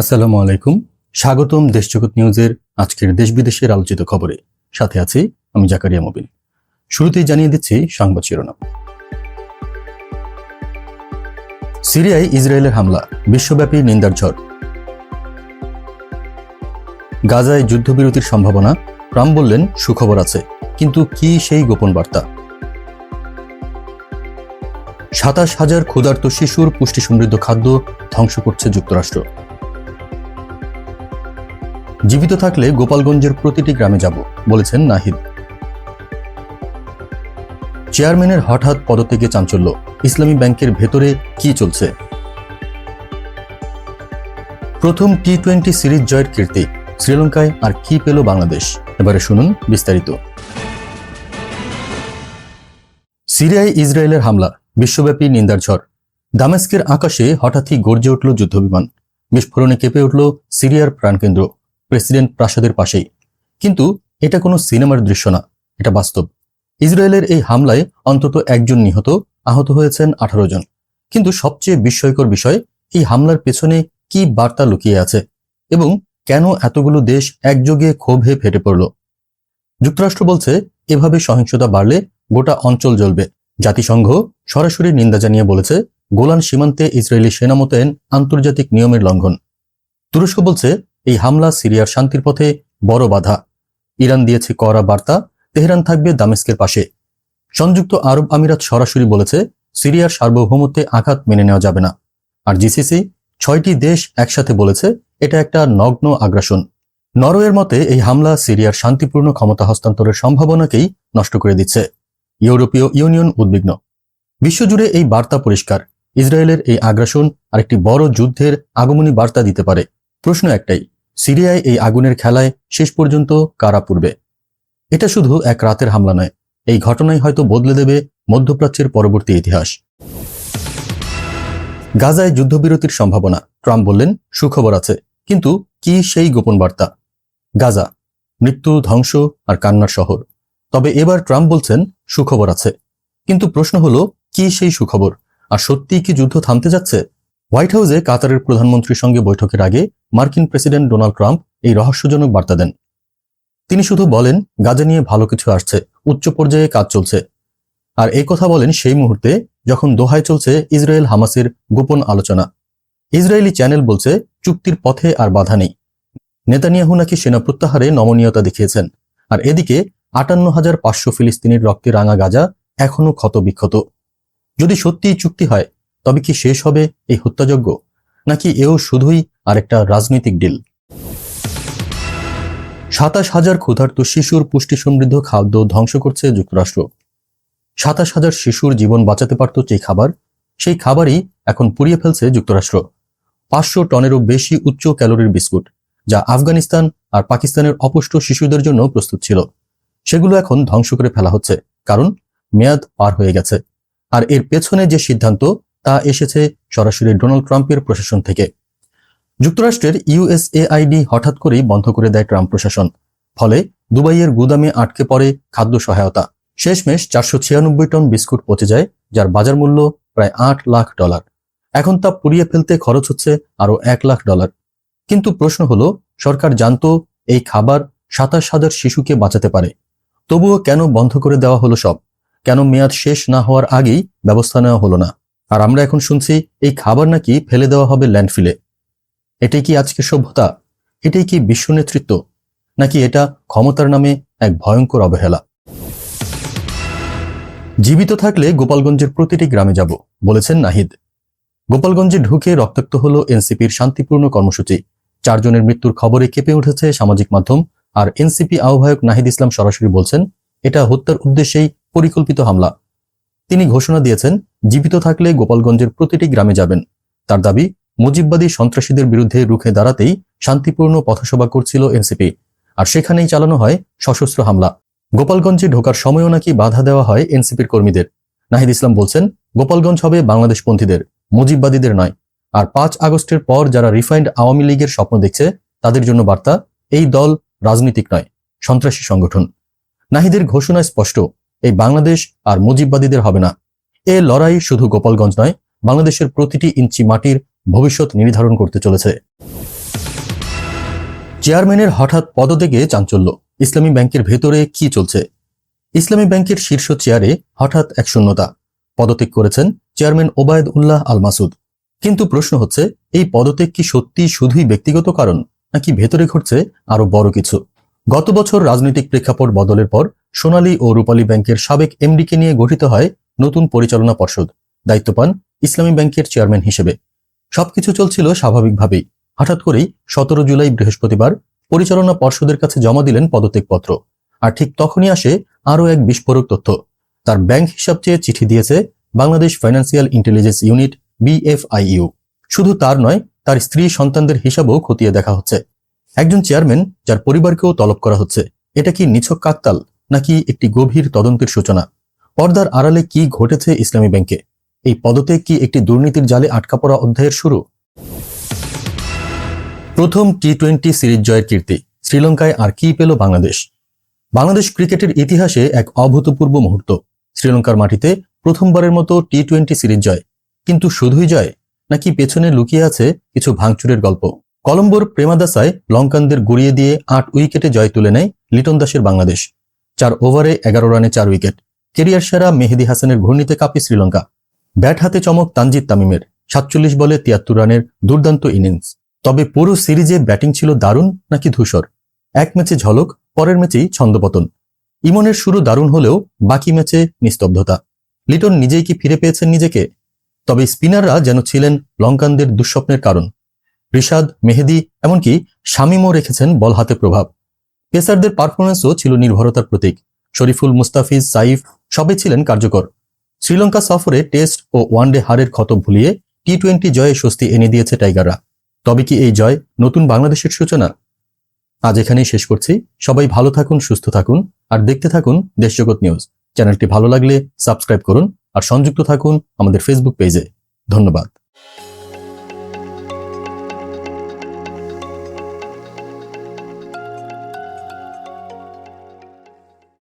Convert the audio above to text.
আসসালামু আলাইকুম। স্বাগতম দেশজগৎ নিউজের আজকের দেশ বিদেশের আলোচিত খবরে। সাথে আছি আমি জাকারিয়া মবিন। শুরুতেই জানিয়ে দিচ্ছি সংবাদ শিরোনাম। সিরিয়ায় ইসরায়েলের হামলা, বিশ্বব্যাপী নিন্দার ঝড়। গাজায় যুদ্ধবিরতির সম্ভাবনা, ট্রাম্প বললেন সুখবর আছে, কিন্তু কি সেই গোপন বার্তা? সাতাশ হাজার ক্ষুধার্ত শিশুর পুষ্টি সমৃদ্ধ খাদ্য ধ্বংস করছে যুক্তরাষ্ট্র। জীবিত থাকলে গোপালগঞ্জের প্রতিটি গ্রামে যাব, বলেছেন নাহিদ। চেয়ারম্যানের হঠাৎ পদত্যাগে চাঞ্চল্য, ইসলামী ব্যাংকের ভেতরে কি চলছে? প্রথম টি টোয়েন্টি সিরিজ জয়ের কীর্তি, শ্রীলঙ্কায় আর কি পেল বাংলাদেশ? এবারে শুনুন বিস্তারিত। সিরিয়ায় ইসরায়েলের হামলা, বিশ্বব্যাপী নিন্দার ঝড়। দামেস্কের আকাশে হঠাৎই গর্জে উঠল যুদ্ধবিমান। বিস্ফোরণে কেঁপে উঠল সিরিয়ার প্রাণকেন্দ্র। প্রেসিডেন্ট প্রাসাদের পাশেই। কিন্তু এটা কোনো সিনেমার দৃশ্য না, এটা বাস্তব। ইসরায়েলের এই হামলায় অন্তত একজন নিহত আহত হয়েছেন আঠারো জন। কিন্তু সবচেয়ে বিস্ময়কর বিষয়, এই হামলার পেছনে কি বার্তা লুকিয়ে আছে এবং কেন এতগুলো দেশ একযোগে ক্ষোভে ফেটে পড়ল? যুক্তরাষ্ট্র বলছে, এভাবে সহিংসতা বাড়লে গোটা অঞ্চল জ্বলবে। জাতিসংঘ সরাসরি নিন্দা জানিয়ে বলেছে, গোলান সীমান্তে ইসরায়েলি সেনা মোতায়েন আন্তর্জাতিক নিয়মের লঙ্ঘন। তুরস্ক বলছে এই হামলা সিরিয়ার শান্তির পথে বড় বাধা। ইরান দিয়েছে কড়া বার্তা, তেহরান থাকবে দামেস্কের পাশে। সংযুক্ত আরব আমিরাত সরাসরি বলেছে, সিরিয়ার সার্বভৌমত্বে আঘাত মেনে নেওয়া যাবে না। আর জিসিসি ছয়টি দেশ একসাথে বলেছে, এটা একটা নগ্ন আগ্রাসন। নরওয়ের মতে, এই হামলা সিরিয়ার শান্তিপূর্ণ ক্ষমতা হস্তান্তরের সম্ভাবনাকেই নষ্ট করে দিচ্ছে। ইউরোপীয় ইউনিয়ন উদ্বিগ্ন। বিশ্বজুড়ে এই বার্তা পরিষ্কার। ইসরায়েলের এই আগ্রাসন আরেকটি বড় যুদ্ধের আগমনী বার্তা দিতে পারে। প্রশ্ন একটাই সিরিয়ায় এই আগুনের খেলায় শেষ পর্যন্ত কারা পূর্বে এটা শুধু এক রাতের হামলা নয়, এই ঘটনাই হয়তো বদলে দেবে মধ্যপ্রাচ্যের পরবর্তী ইতিহাস। গাজায় যুদ্ধবিরতির সম্ভাবনা, ট্রাম্প বললেন, সুখবর আছে, কিন্তু কি সেই গোপন বার্তা? গাজা, মৃত্যু, ধ্বংস আর কান্নার শহর। তবে এবার ট্রাম্প বলছেন, সুখবর আছে, কিন্তু প্রশ্ন হলো, কি সেই সুখবর? আর সত্যিই কি যুদ্ধ থামতে যাচ্ছে? হোয়াইট হাউসে কাতারের প্রধানমন্ত্রীর সঙ্গে বৈঠকের আগে মার্কিন প্রেসিডেন্ট ডোনাল্ড ট্রাম্প এই রহস্যজনক বার্তা দেন। তিনি শুধু বলেন, গাজা নিয়ে ভালো কিছু আসছে, উচ্চ পর্যায়ে কাজ চলছে। আর এই কথা বলেন সেই মুহূর্তে যখন দোহায় চলছে ইসরায়েল হামাসের গোপন আলোচনা। ইসরায়েলি চ্যানেল বলছে, চুক্তির পথে আর বাধা নেই। নেতানিয়াহু নাকি সেনা প্রত্যাহারে নমনীয়তা দেখিয়েছেন। আর এদিকে, আটান্ন হাজার পাঁচশো ফিলিস্তিনির রক্তে রাঙা গাজা এখনও ক্ষত বিক্ষত যদি সত্যিই চুক্তি হয় তবে কি শেষ হবে এই হত্যাযজ্ঞ? নাকি এও শুধুই আরেকটা রাজনৈতিক ডিল? সাতাশ হাজার ক্ষুধার্ত শিশুর পুষ্টি সমৃদ্ধ খাদ্য ধ্বংস করছে যুক্তরাষ্ট্র। সাতাশ হাজার শিশুর জীবন বাঁচাতে পারত যে খাবার, সেই খাবারই এখন পুড়িয়ে ফেলছে যুক্তরাষ্ট্র। পাঁচশো টনেরও বেশি উচ্চ ক্যালোরির বিস্কুট, যা আফগানিস্তান আর পাকিস্তানের অপুষ্ট শিশুদের জন্য প্রস্তুত ছিল। সেগুলো এখন ধ্বংস করে ফেলা হচ্ছে, কারণ মেয়াদ পার হয়ে গেছে। আর এর পেছনে যে সিদ্ধান্ত তা এসেছে সরাসরি ডোনাল্ড ট্রাম্পের প্রশাসন থেকে। যুক্তরাষ্ট্রের ইউএসএআইডি হঠাৎ করেই বন্ধ করে দেয় ট্রাম্প প্রশাসন। ফলে দুবাইয়ের গুদামে আটকে পড়ে খাদ্য সহায়তা। শেষমেশ চারশো ছিয়ানব্বই টন বিস্কুট পচে যায়, যার বাজার মূল্য প্রায় আট লাখ ডলার। এখন তা পুড়িয়ে ফেলতে খরচ হচ্ছে আরও এক লাখ ডলার। কিন্তু প্রশ্ন হলো, সরকার জানতো এই খাবার সাতাশ হাজার শিশুকে বাঁচাতে পারে। তবুও কেন বন্ধ করে দেওয়া হলো সব? কেন মেয়াদ শেষ না হওয়ার আগেই ব্যবস্থা নেওয়া হলো না? আর আমরা এখন শুনছি এই খাবার নাকি ফেলে দেওয়া হবে ল্যান্ডফিলে। এটাই কি আজকে সভ্যতা? এটাই কি বিশ্ব নেতৃত্ব? নাকি এটা ক্ষমতার নামে এক ভয়ঙ্কর অবহেলা? জীবিত থাকলে গোপালগঞ্জের প্রতিটি গ্রামে যাব, বলেছেন নাহিদ। গোপালগঞ্জে ঢুকে রক্তাক্ত হল এনসিপির শান্তিপূর্ণ কর্মসূচি। চারজনের মৃত্যুর খবরে কেঁপে উঠেছে সামাজিক মাধ্যম, আর এনসিপি আহ্বায়ক নাহিদ ইসলাম সরাসরি বলছেন, এটা হত্যার উদ্দেশ্যেই পরিকল্পিত হামলা। তিনি ঘোষণা দিয়েছেন, জীবিত থাকলে গোপালগঞ্জের প্রতিটি গ্রামে যাবেন। তার দাবি, মুজিববাদী সন্ত্রাসীদের বিরুদ্ধে রুখে দাঁড়াতেই শান্তিপূর্ণ পথসভা করছিল এনসিপি। আর সেখানেই চালানো হয় সশস্ত্র হামলা। গোপালগঞ্জে ঢোকার সময়ও নাকি বাধা দেওয়া হয় এনসিপির কর্মীদের। নাহিদ ইসলাম বলছেন, গোপালগঞ্জ হবে বাংলাদেশপন্থীদের, মুজিববাদীদের নয়। আর পাঁচ আগস্টের পর যারা রিফাইন্ড আওয়ামী লীগের স্বপ্ন দেখছে, তাদের জন্য বার্তা, এই দল রাজনীতিক নয়, সন্ত্রাসী সংগঠন। নাহিদের ঘোষণায় স্পষ্ট এই বাংলাদেশ আর মুজিববাদীদের হবে না। এ লড়াই শুধু গোপালগঞ্জ নয়, বাংলাদেশের প্রতিটি ইঞ্চি মাটির ভবিষ্যৎ নির্ধারণ করতে চলেছে। চেয়ারম্যানের হঠাৎ পদত্যাগে চাঞ্চল্য। ইসলামী ব্যাংকের ভেতরে কি চলছে? ইসলামী ব্যাংকের শীর্ষ চেয়ারে হঠাৎ এক শূন্যতা। পদত্যাগ করেছেন চেয়ারম্যান ওবায়দ উল্লাহ আল মাসুদ। কিন্তু প্রশ্ন হচ্ছে, এই পদত্যাগ কি সত্যি শুধুই ব্যক্তিগত কারণ, নাকি ভেতরে ঘটছে আরও বড় কিছু? গত বছর রাজনৈতিক প্রেক্ষাপট বদলের পর সোনালী ও রূপালী ব্যাংকের সাবেক এমডিকে নিয়ে গঠিত হয় নতুন পরিচালনা পর্ষদ। দায়িত্ব পান ইসলামী ব্যাংকের চেয়ারম্যান হিসেবে। সবকিছু চলছিল স্বাভাবিকভাবেই। হঠাৎ করেই সতেরো জুলাই বৃহস্পতিবার পরিচালনা পর্ষদের কাছে জমা দিলেন পদত্যাগপত্র। আর ঠিক তখনই আসে আরও এক বিস্ফোরক তথ্য। তার ব্যাংক হিসাব চেয়ে চিঠি দিয়েছে Bangladesh financial intelligence unit, BFIU. শুধু তার নয়, তার স্ত্রী সন্তানদের হিসাবও খতিয়ে দেখা হচ্ছে। একজন চেয়ারম্যান যার পরিবারকেও তলব করা হচ্ছে। এটা কি নিছক কাকতাল? নাকি একটি গভীর তদন্তের সূচনা? পর্দার আড়ালে কি ঘটেছে ইসলামী ব্যাংকে? এই পদতে কি একটি দুর্নীতির জালে আটকা পড়া অধ্যায়ের শুরু? প্রথম টি টোয়েন্টি সিরিজ জয়ের কীর্তি, শ্রীলঙ্কায় আর কি পেল বাংলাদেশ? বাংলাদেশ ক্রিকেটের ইতিহাসে এক অভূতপূর্ব মুহূর্ত। শ্রীলঙ্কার মাটিতে প্রথমবারের মতো টি টোয়েন্টি সিরিজ জয়। কিন্তু শুধুই জয়, নাকি পেছনে লুকিয়ে আছে কিছু ভাঙচুরের গল্প? কলম্বোর প্রেমাদাসায় লঙ্কানদের গুড়িয়ে দিয়ে আট উইকেটে জয় তুলে নেয় লিটন দাসের বাংলাদেশ। চার ওভারে এগারো রানে চার উইকেট। কেরিয়ার সেরা মেহেদি হাসানের ঘূর্ণিতে কাঁপে শ্রীলঙ্কা। ব্যাট হাতে চমক তানজিদ তামিমের। সাতচল্লিশ বলে তিয়াত্তর রানের দুর্দান্ত ইনিংস। তবে পুরো সিরিজে ব্যাটিং ছিল দারুণ নাকি ধূসর? এক ম্যাচে ঝলক, পরের ম্যাচেই ছন্দপতন। ইমনের শুরু দারুণ হলেও বাকি ম্যাচে নিস্তব্ধতা। লিটন নিজেই কি ফিরে পেয়েছেন নিজেকে? তবে স্পিনাররা যেন ছিলেন লঙ্কানদের দুঃস্বপ্নের কারণ। রিশাদ, মেহেদি, এমনকি শামিমও রেখেছেন বল হাতে প্রভাব। পেসারদের পারফরমেন্সও ছিল নির্ভরতার প্রতীক। শরীফুল মুস্তাফিজ, সাইফ, সবাই ছিলেন কার্যকর। শ্রীলঙ্কা সফরে টেস্ট ও ওয়ানডে হারের ক্ষত ভুলিয়ে টি টোয়েন্টি জয়ে স্বস্তি এনে দিয়েছে টাইগাররা। তবে কি এই জয় নতুন বাংলাদেশের সূচনা? আজ এখানেই শেষ করছি। সবাই ভালো থাকুন, সুস্থ থাকুন, আর দেখতে থাকুন দেশজগৎ নিউজ। চ্যানেলটি ভালো লাগলে সাবস্ক্রাইব করুন, আর সংযুক্ত থাকুন আমাদের ফেসবুক পেজে। ধন্যবাদ।